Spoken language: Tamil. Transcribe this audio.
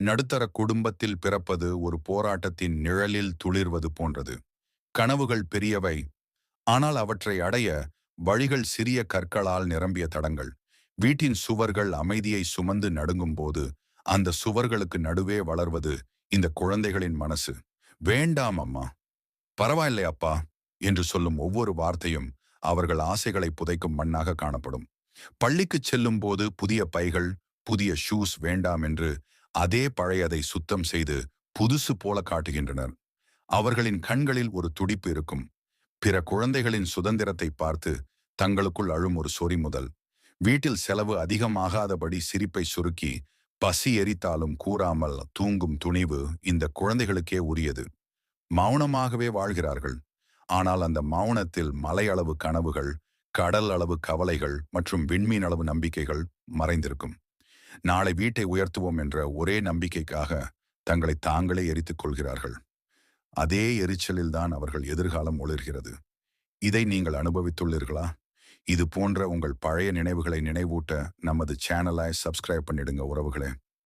நடுத்தர குடும்பத்தில் பிறப்பது ஒரு போராட்டத்தின் நிழலில் துளிர்வது போன்றது. கனவுகள் பெரியவை. ஆனால் அவற்றை அடைய வழிகள் சிறிய கற்களால் நிரம்பிய தடங்கள். வீட்டின் சுவர்கள் அமைதியை சுமந்து நடுங்கும் போது அந்த சுவர்களுக்கு நடுவே வளர்வது இந்த குழந்தைகளின் மனசு. வேண்டாம் அம்மா. பரவாயில்லை அப்பா என்று சொல்லும் ஒவ்வொரு வார்த்தையும் அவர்கள் ஆசைகளை புதைக்கும் மண்ணாக காணப்படும். பள்ளிக்குச் செல்லும் போது புதிய பைகள் புதிய ஷூஸ் வேண்டாம் என்று அதே பழையதை சுத்தம் செய்து புதுசு போல காட்டுகின்றனர். அவர்களின் கண்களில் ஒரு துடிப்பு இருக்கும். பிற குழந்தைகளின் சுதந்திரத்தை பார்த்து தங்களுக்குள் அழும் ஒரு சொறி முதல். வீட்டில் செலவு அதிகமாகாதபடி சிரிப்பை சுருக்கி பசி எரித்தாலும் கூறாமல் தூங்கும் துணிவு இந்த குழந்தைகளுக்கே உரியது. மௌனமாகவே வாழ்கிறார்கள். ஆனால் அந்த மௌனத்தில் மலையளவு கனவுகள் கடல் அளவு கவலைகள் மற்றும் விண்மீன் அளவு நம்பிக்கைகள் மறைந்திருக்கும். நாளை வீட்டை உயர்த்துவோம் என்ற ஒரே நம்பிக்கைக்காக தங்களை தாங்களே எரித்துக் கொள்கிறார்கள். அதே எரிச்சலில்தான் அவர்கள் எதிர்காலம் ஒளிர்கிறது. இதை நீங்கள் அனுபவித்துள்ளீர்களா? இது போன்ற உங்கள் பழைய நினைவுகளை நினைவூட்ட நமது சேனலை சப்ஸ்கிரைப் பண்ணிடுங்க உறவுகளே.